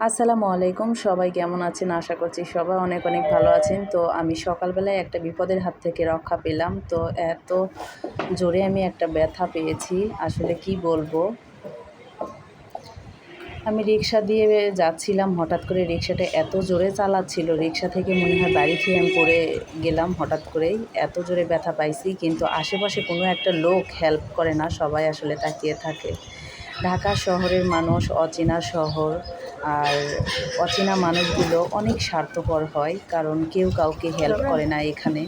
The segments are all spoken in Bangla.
আসসালামু আলাইকুম। সবাই কেমন আছেন? আশা করছি সবাই অনেক অনেক ভালো আছেন। তো আমি সকালবেলায় একটা বিপদের হাত থেকে রক্ষা পেলাম। তো এত জোরে আমি একটা ব্যথা পেয়েছি। আসলে কি বলব? আমি রিক্সা দিয়ে যাচ্ছিলাম। হঠাৎ করে রিক্সাটা এত জোরে চালাচ্ছিল। রিক্সা থেকে মনে হয় বাড়ি খেয়ে আমি পড়ে গেলাম হঠাৎ করেই। এত জোরে ব্যথা পাইছি, কিন্তু আশেপাশে কোনো একটা লোক হেল্প করে না। সবাই আসলে তাকিয়ে থাকে। ঢাকা শহরের মানুষ অচেনা শহর আর অচেনা মানুষগুলো অনেক স্বার্থপর হয় কারণ কেউ কাউকে হেল্প করে না এখানে।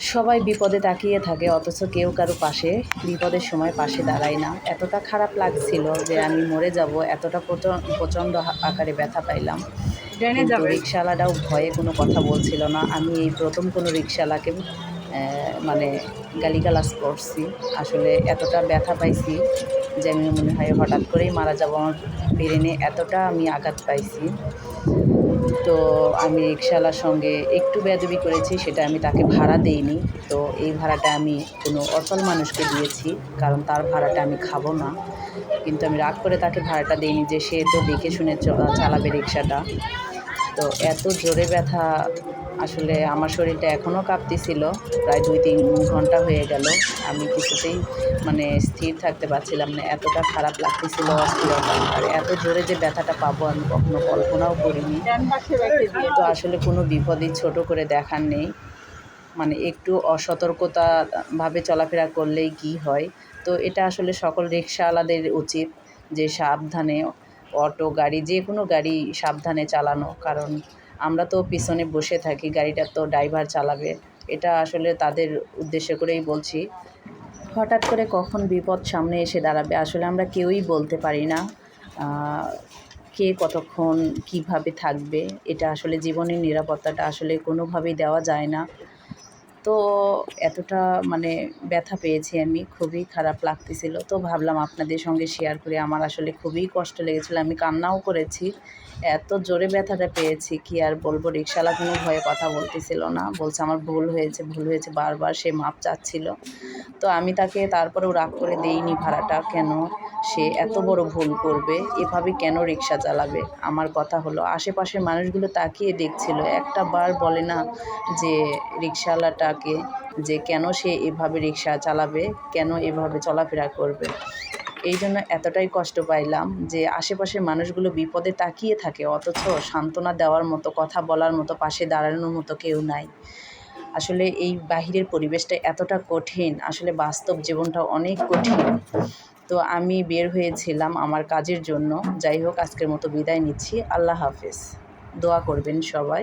সবাই বিপদে তাকিয়ে থাকে অথচ কেউ কারও পাশে বিপদের সময় পাশে দাঁড়ায় না। এতটা খারাপ লাগছিল যে আমি মরে যাব এতটা প্রচ- প্রচণ্ড আকারে ব্যথা পাইলাম। রিক্সাওয়ালাটাও ভয়ে কোনো কথা বলছিল না। আমি এই প্রথম কোনো রিক্সাওয়ালাকে মানে গালিগালাজ করছি। আসলে এতটা ব্যথা পাইছি যে আমি মনে হয় হঠাৎ করেই মারা যাব। আমার ব্রেনে এতটা আমি আঘাত পাইছি। তো আমি রিক্সাওয়ালার সঙ্গে একটু বেয়াদবি করেছি, সেটা আমি তাকে ভাড়া দেইনি। তো এই ভাড়াটা আমি কোনো অচল মানুষকে দিয়েছি, কারণ তার ভাড়াটা আমি খাব না। কিন্তু আমি রাগ করে তাকে ভাড়াটা দিইনি যে সে তো দেখে শুনে চালাবে রিক্সাটা তো এত জোরে ব্যথা আসলে আমার শরীরটা এখনও কাঁপতেছিল, প্রায় দুই তিন ঘণ্টা হয়ে গেল। আমি কিছুতেই মানে স্থির থাকতে পারছিলাম না, এতটা খারাপ লাগতেছিল অস্থিরতা। আর এত জোরে যে ব্যথাটা পাবো আমি কখনো কল্পনাও করিনি। তো আসলে কোনো বিপদই ছোট করে দেখার নেই। মানে একটু অসতর্কতাভাবে চলাফেরা করলেই কি হয়? তো এটা আসলে সকল রিক্সাওয়ালাদের উচিত যে সাবধানে অটো, গাড়ি যে কোনো গাড়ি সাবধানে চালানো। কারণ আমরা তো পিছনে বসে থাকি, গাড়িটা তো ড্রাইভার চালাবে। এটা আসলে তাদের উদ্দেশ্য করেই বলছি। হঠাৎ করে কখন বিপদ সামনে এসে দাঁড়াবে, আসলে আমরা কেউই বলতে পারি না। কে কতক্ষণ কীভাবে থাকবে, এটা আসলে জীবনের নিরাপত্তাটা আসলে কোনোভাবেই দেওয়া যায় না। তো এতটা মানে ব্যথা পেয়েছি আমি, খুবই খারাপ লাগতেছিল। তো ভাবলাম আপনাদের সঙ্গে শেয়ার করে আমার আসলে খুবই কষ্ট লেগেছিলো, আমি কান্নাও করেছি। এত জোরে ব্যথাটা পেয়েছি, কি আর বলব রিক্সাওয়ালা কোনো ভয়ে কথা বলতেছিল না। বলছে আমার ভুল হয়েছে ভুল হয়েছে, বারবার সে মাপ চাচ্ছিল। তো আমি তাকে তারপরেও রাগ করে দেইনি ভাড়াটা, কেন? সে এত বড় ভুল করবে, এভাবে কেন রিক্সা চালাবে? আমার কথা হলো, আশেপাশের মানুষগুলো তাকিয়ে দেখছিল, একটা বার বলে না যে রিক্সাওয়ালাটাকে যে কেন সে এভাবে রিক্সা চালাবে, কেন এভাবে চলাফেরা করবে। এই জন্য এতটাই কষ্ট পাইলাম যে আশেপাশের মানুষগুলো বিপদে তাকিয়ে থাকে, অথচ সান্ত্বনা দেওয়ার মতো, কথা বলার মতো, পাশে দাঁড়ানোর মতো কেউ নাই। আসলে এই বাহিরের পরিবেশটা এতটা কঠিন, আসলে বাস্তব জীবনটা অনেক কঠিন। তো আমি বের হয়েছিলাম আমার কাজের জন্য। যাই হোক, আজকের মতো বিদায় নিচ্ছি। আল্লাহ হাফেজ। দোয়া করবেন সবাই।